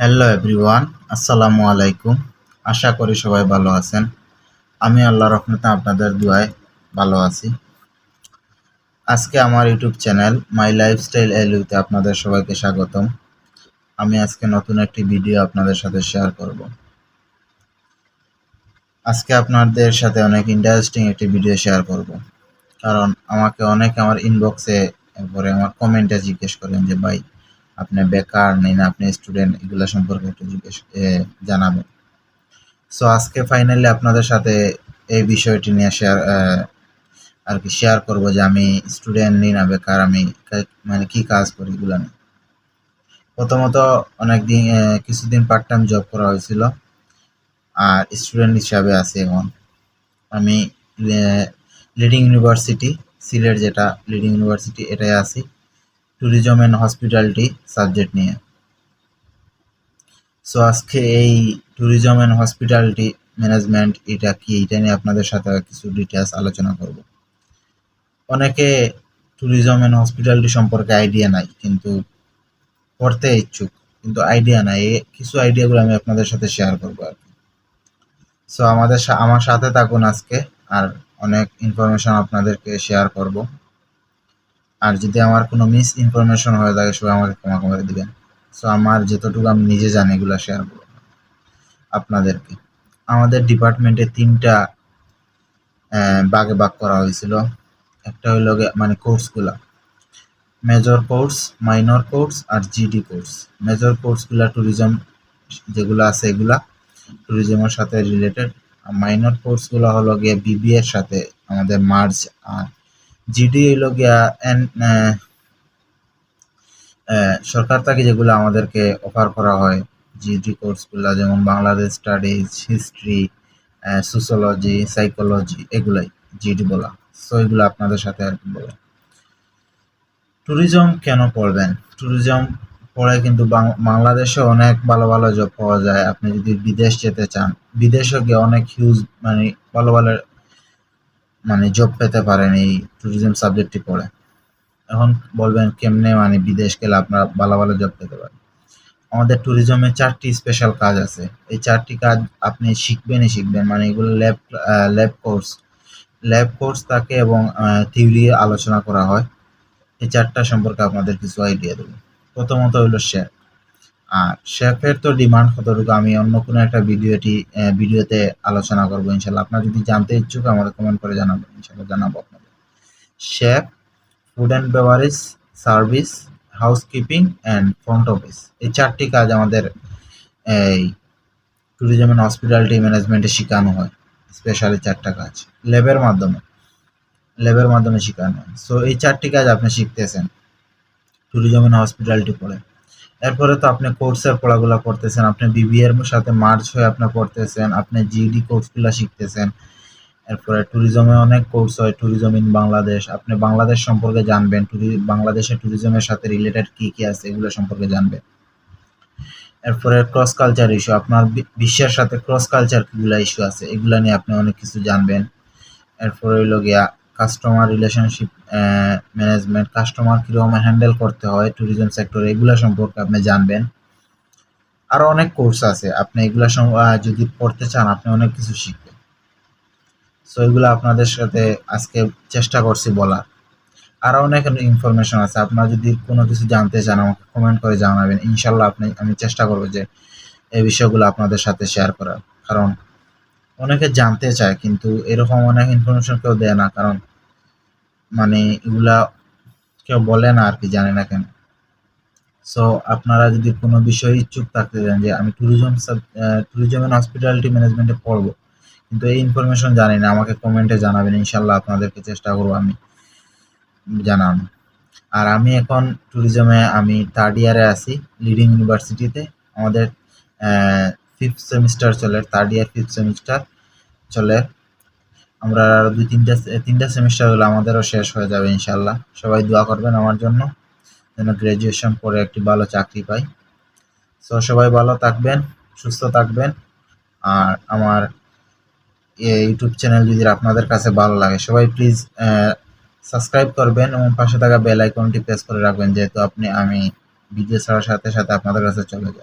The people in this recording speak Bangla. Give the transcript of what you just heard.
হ্যালো এভরিওয়ান আসসালামু আলাইকুম আশা করি সবাই ভালো আছেন। আমি আল্লাহ রহমতে আপনাদের দুয়ায় ভালো আছি। আজকে আমার ইউটিউব চ্যানেল মাই লাইফস্টাইল এলইউতে আপনাদের সবাইকে স্বাগতম। আমি আজকে নতুন একটি ভিডিও আপনাদের সাথে শেয়ার করব। আজকে আপনাদের সাথে অনেক ইন্টারেস্টিং একটি ভিডিও শেয়ার করব। কারণ আমাকে অনেকে আমার ইনবক্সে এরপরে আমার কমেন্টে জিজ্ঞেস করেন যে, ভাই আপনি বেকার, নেই না, আপনি স্টুডেন্ট এগুলো সম্পর্কে একটু জিজ্ঞেস জানাবেন সো আজকে ফাইনালি আপনাদের সাথে এই বিষয়টি নিয়ে শেয়ার আর কি শেয়ার করব যে আমি স্টুডেন্ট নেই না, বেকার, আমি মানে কি কাজ করি এগুলো নিয়ে। প্রথমত অনেক দিন কিছুদিন পার্ট টাইম জব করা হয়েছিল, আর স্টুডেন্ট হিসাবে আছি এখন। আমি লিডিং ইউনিভার্সিটি সিলেট যেটা লিডিং ইউনিভার্সিটি এটাই আছি। ট্যুরিজম অ্যান্ড হসপিটালিটি সাবজেক্ট নিয়ে। সো আজকে এই ট্যুরিজম অ্যান্ড হসপিটালিটি ম্যানেজমেন্ট এটা কি এটা নিয়ে আপনাদের সাথে কিছু ডিটেলস আলোচনা করব। অনেকে ট্যুরিজম অ্যান্ড হসপিটালিটি সম্পর্কে আইডিয়া নাই, কিন্তু পড়তে ইচ্ছুক, কিন্তু আইডিয়া নাই। কিছু আইডিয়াগুলো আমি আপনাদের সাথে শেয়ার করব আর কি। সো আমাদের আমার সাথে থাকুন আজকে, আর অনেক ইনফরমেশন আপনাদেরকে শেয়ার করব। আর যদি আমার কোনো মিস ইনফরমেশন হয়ে থাকে, সবাই আমাকে ক্ষমা করে দিবেন। সো আমার যতটুকু আমি নিজে জানি, এগুলো শেয়ার করব আপনাদেরকে। আমাদের ডিপার্টমেন্টে তিনটা ভাগে ভাগ করা হয়েছিল। একটা হইল মানে কোর্সগুলা মেজর কোর্স মাইনর কোর্স আর জিডি কোর্স মেজর কোর্সগুলা ট্যুরিজম যেগুলো আছে এগুলা ট্যুরিজমের সাথে রিলেটেড মাইনর কোর্সগুলো হলো গিয়ে বিবি এর সাথে আমাদের মার্চ আর জিডি হইল গিয়া সরকার থেকে যেগুলো আমাদেরকে অফার করা হয় জিডি কোর্সগুলো যেমন Bangladesh studies history sociology psychology এগুলাই জিডি বলা। সো এগুলো আপনাদের সাথে আর কি বলা ট্যুরিজম কেন পড়বেন? ট্যুরিজম পড়ে কিন্তু বাংলাদেশে অনেক ভালো ভালো জব পাওয়া যায়। আপনি যদি বিদেশ যেতে চান, বিদেশে গিয়ে অনেক হিউজ মানে ভালো ভালো মানে জব পেতে পারেন এই ট্যুরিজম সাবজেক্টটি পড়ে। এখন বলবেন কেমনে মানে বিদেশ গেলে আপনারা ভালো ভালো জব পেতে পারেন। আমাদের ট্যুরিজমে চারটি স্পেশাল কাজ আছে। এই চারটি কাজ আপনি শিখবেনই শিখবেন। মানে এগুলো lab lab course lab course থাকে এবং থিওরি আলোচনা করা হয়। এই চারটা সম্পর্কে আপনাদের কিছু আইডিয়া দেবো। প্রথমত হইল শেফ আর শেফের তো ডিমান্ড কতটুকু, আমি অন্য কোনো একটা ভিডিওটি ভিডিওতে আলোচনা করব, ইনশাল্লাহ। আপনারা যদি জানতে ইচ্ছুক আমাদের কমেন্ট করে জানাবেন, ইনশাল্লাহ জানাব আপনাদের। Chef food and beverage service housekeeping and front office এই চারটি কাজ আমাদের, এই ট্যুরিজম অ্যান্ড হসপিটালিটি ম্যানেজমেন্টে শেখানো হয় স্পেশালি চারটা কাজ। ল্যাবের মাধ্যমে ল্যাবের মাধ্যমে শেখানো হয়। সো এই চারটি কাজ আপনি শিখতেছেন ট্যুরিজম অ্যান্ড হসপিটালিটি পড়ে। এরপরে তো আপনি কোর্সের পড়াগুলো করতেছেন, আপনি বিবি এর সাথে মার্চ হয়ে আপনি পড়তেছেন, আপনি জিডি কোর্সগুলো শিখতেছেন। এরপরে ট্যুরিজমে অনেক কোর্স হয় ট্যুরিজম ইন বাংলাদেশ আপনি বাংলাদেশ সম্পর্কে জানবেন বাংলাদেশের ট্যুরিজমের সাথে রিলেটেড কি কি আছে এগুলো সম্পর্কে জানবেন। এরপরে ক্রস কালচার ইস্যু আপনার বিশ্বের সাথে ক্রস কালচার কিগুলা ইস্যু আছে, এগুলা নিয়ে আপনি অনেক কিছু জানবেন। এরপরে হইল গিয়া কাস্টমার রিলেশনশিপ ম্যানেজমেন্ট কাস্টমার কীরকম হ্যান্ডেল করতে হয় ট্যুরিজম সেক্টরে এগুলা সম্পর্কে আপনি জানবেন। আরও অনেক কোর্স আছে, আপনি এগুলা যদি পড়তে চান, আপনি অনেক কিছু শিখবেন। সো এগুলো আপনাদের সাথে আজকে চেষ্টা করছি বলার। আরও অনেক ইনফরমেশন আছে, আপনারা যদি কোনো কিছু জানতে চান, আমাকে কমেন্ট করে জানাবেন। ইনশাল্লাহ আপনি, আমি চেষ্টা করব যে এই বিষয়গুলো আপনাদের সাথে শেয়ার করার। কারণ অনেকে জানতে চায়, কিন্তু এরকম অনেক ইনফরমেশন কেউ দেয় না, কারণ মানে এগুলা কেউ বলে না আর কি, জানে না কেন। সো আপনারা যদি কোনো বিষয়ে ইচ্ছুক থাকতে চান যে আমি ট্যুরিজম ট্যুরিজম অ্যান্ড হসপিটালিটি ম্যানেজমেন্টে পড়ব, কিন্তু এই ইনফরমেশন জানি না, আমাকে কমেন্টে জানাবেন ইনশাল্লাহ আপনাদেরকে চেষ্টা করব আমি জানানো। আর আমি এখন ট্যুরিজমে আমি থার্ড ইয়ারে আছি লিডিং ইউনিভার্সিটিতে আমাদের ফিফথ সেমিস্টার চলে থার্ড ইয়ার ফিফথ সেমিস্টার চলে। আমরা আর দুই তিনটা তিনটা সেমিস্টার হলে আমাদেরও শেষ হয়ে যাবে ইনশাল্লাহ সবাই দোয়া করবেন আমার জন্য, যেন গ্র্যাজুয়েশন করে একটি ভালো চাকরি পাই। সো সবাই ভালো থাকবেন, সুস্থ থাকবেন। আর আমার ইউটিউব চ্যানেল যদি আপনাদের কাছে ভালো লাগে, সবাই প্লিজ সাবস্ক্রাইব করবেন এবং পাশে থাকা বেল আইকনটি প্রেস করে রাখবেন, যেহেতু আপনি, আমি ভিডিও ছাড়ার সাথে সাথে আপনাদের কাছে চলে তো